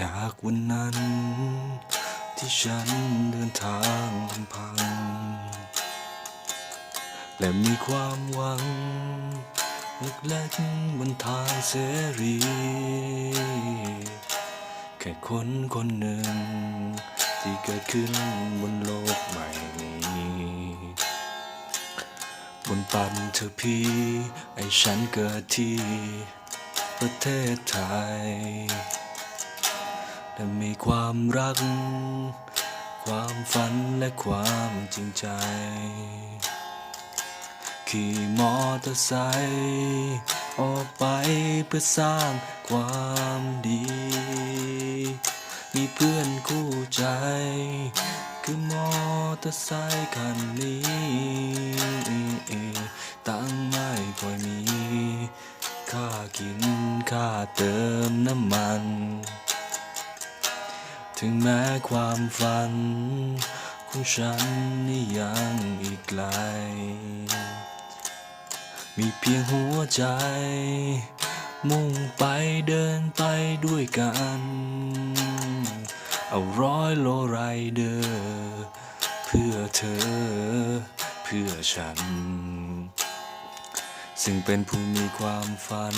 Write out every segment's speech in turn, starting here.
จากวันนั้น ที่ฉันเดินทางลำพัง และมีความหวังเล็กๆบนทางเสรี แค่คนคนหนึ่ง ที่เกิดขึ้นบนโลกใหม่นี้บนปันเธอพี่ ไอฉันเกิดที่ประเทศไทย และมีความรัก ความฝันและความจริงใจ ขี่มอเตอร์ไซค์ออกไปเพื่อสร้างความดี มีเพื่อนคู่ใจ คือมอเตอร์ไซค์คันนี้ตังไม่ค่อยมี ค่ากินค่าเติมน้ำมัน ถึงแม้ความฝัน ของฉันนี่ยังอีกไกล มีเพียงหัวใจ มุ่งไปเดินไปด้วยกัน เอาร้อยโลไรเดอร์ เพื่อเธอ เพื่อฉัน ซึ่งเป็นผู้มีความฝัน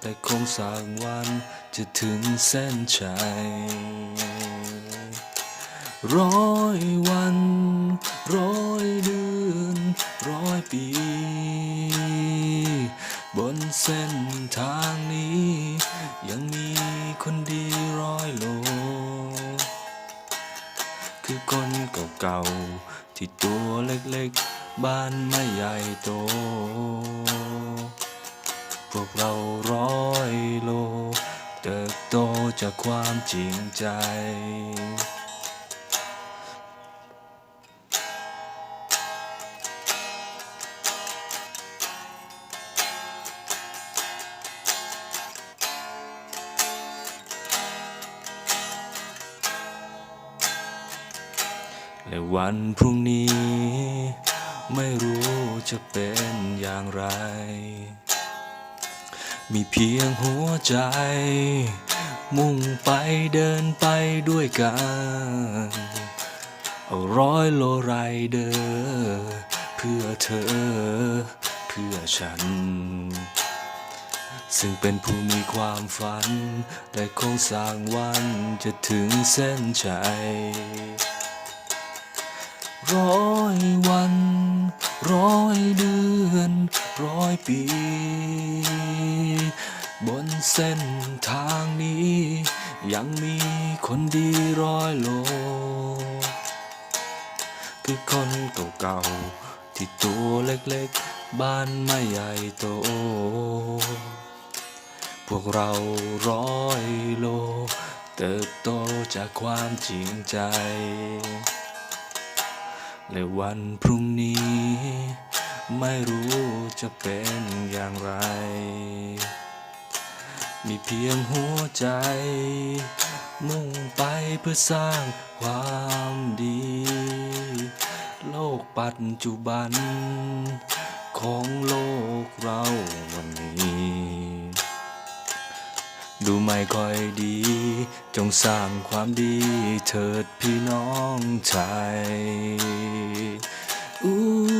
แต่คงสักวันจะถึงเส้นชัย ร้อยวัน ร้อยเดือน ร้อยปี บนเส้นทางนี้ ยังมีคนดีร้อยโล คือคนเก่าๆที่ตัวเล็กๆ บ้านไม่ใหญ่โต พวกเราร้อยโล เติบโตจากความจริงใจ และวันพรุ่งนี้ ไม่รู้จะเป็นอย่างไร มีเพียงหัวใจ มุ่งไปเดินไปด้วยกันเอาร้อยโลไรเดอร์เพื่อเธอ เพื่อฉัน ซึ่งเป็นผู้มีความฝัน และคงสร้างวันจะถึงเส้นชัย ร้อยวัน ร้อยเดือน ร้อยปี บนเส้นทางนี้ ยังมีคนดีร้อยโล คือคนเก่าๆที่ตัวเล็กๆ บ้านไม่ใหญ่โต พวกเราร้อยโล เติบโตจากความจริงใจ และวันพรุ่งนี้ ไม่รู้จะเป็นอย่างไร มีเพียงหัวใจ มุ่งไปเพื่อสร้างความดี โลกปัจจุบัน ของโลกเราวันนี้ ดูไม่ค่อยดี จงสร้างความดีเถิดพี่น้องชายอู้